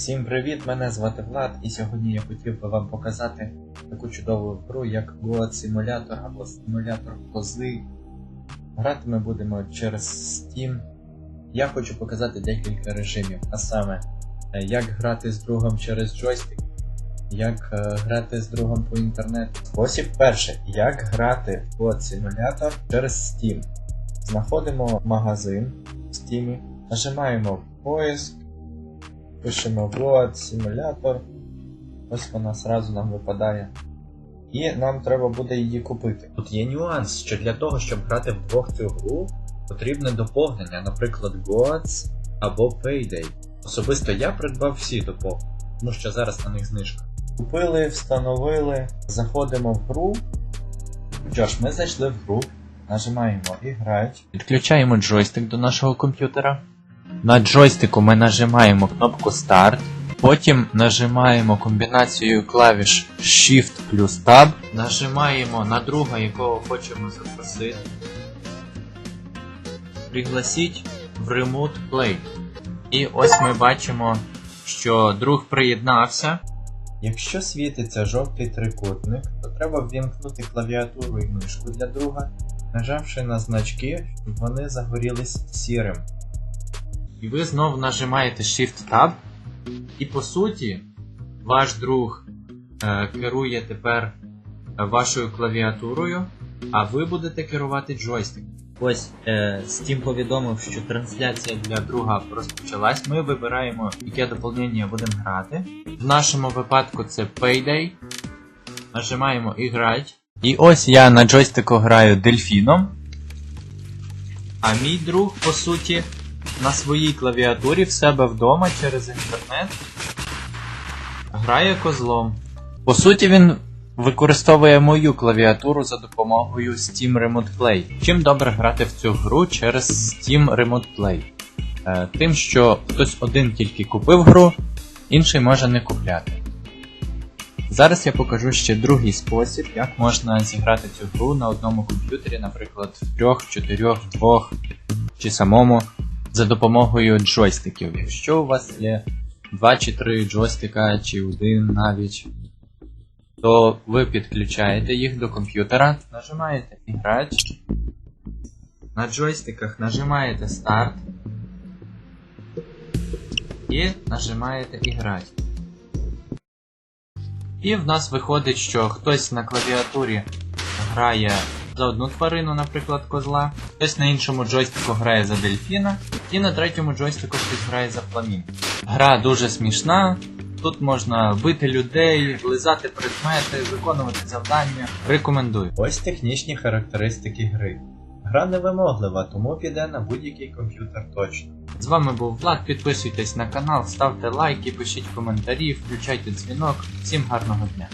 Всім привіт! Мене звати Влад, і сьогодні я хотів би вам показати таку чудову гру, як Goat Simulator або симулятор кози. Грати ми будемо через Steam. Я хочу показати декілька режимів, а саме, е, як грати з другом через джойстик, як е, грати з другом по інтернету. Спосіб перший, як грати в Goat Simulator через Steam. Знаходимо магазин в Steam, нажимаємо поиск. Пишемо Goat Simulator. Ось вона сразу нам випадає. І нам треба буде її купити. Тут є нюанс, що для того, щоб грати вдвох цю гру, потрібне доповнення, наприклад, Goats або Payday. Особисто я придбав всі доповнення, тому що зараз на них знижка. Купили, встановили, заходимо в гру. Що ж, ми зайшли в гру, нажимаємо Іграють. Підключаємо джойстик до нашого комп'ютера. На джойстику ми нажимаємо кнопку Start. Потім нажимаємо комбінацію клавіш Shift плюс Tab. Нажимаємо на друга, якого хочемо запросити. Пригласіть в Remote Play. І ось ми бачимо, що друг приєднався. Якщо світиться жовтий трикутник, то треба ввімкнути клавіатуру і мишку для друга, нажавши на значки, щоб вони загорілись сірим. І ви знову нажимаєте Shift Tab. І по суті, ваш друг е, керує тепер е, вашою клавіатурою, а ви будете керувати джойстиком. Ось е, Steam повідомив, що трансляція для друга розпочалась. Ми вибираємо, яке доповнення будемо грати. В нашому випадку це Payday. Нажимаємо Іграть. І ось я на джойстику граю дельфіном. А мій друг, по суті, на своїй клавіатурі в себе вдома через інтернет грає козлом. По суті, він використовує мою клавіатуру за допомогою Steam Remote Play. Чим добре грати в цю гру через Steam Remote Play? Е, тим, що хтось один тільки купив гру, інший може не купляти. Зараз я покажу ще другий спосіб, як можна зіграти цю гру на одному комп'ютері, наприклад, в трьох, чотирьох, двох чи самому за допомогою джойстиків. Якщо у вас є 2 чи 3 джойстика, чи один навіть, то ви підключаєте їх до комп'ютера, нажимаєте Іграч. На джойстиках нажимаєте Старт і нажимаєте Іграть. І в нас виходить, що хтось на клавіатурі грає за одну тварину, наприклад, козла, хтось на іншому джойстику грає за дельфіна, і на третьому джойстику хтось грає за фламінго. Гра дуже смішна. Тут можна бити людей, лизати предмети, виконувати завдання. Рекомендую. Ось технічні характеристики гри. Гра невимоглива, тому піде на будь-який комп'ютер точно. З вами був Влад. Підписуйтесь на канал, ставте лайки, пишіть коментарі, включайте дзвінок. Всім гарного дня!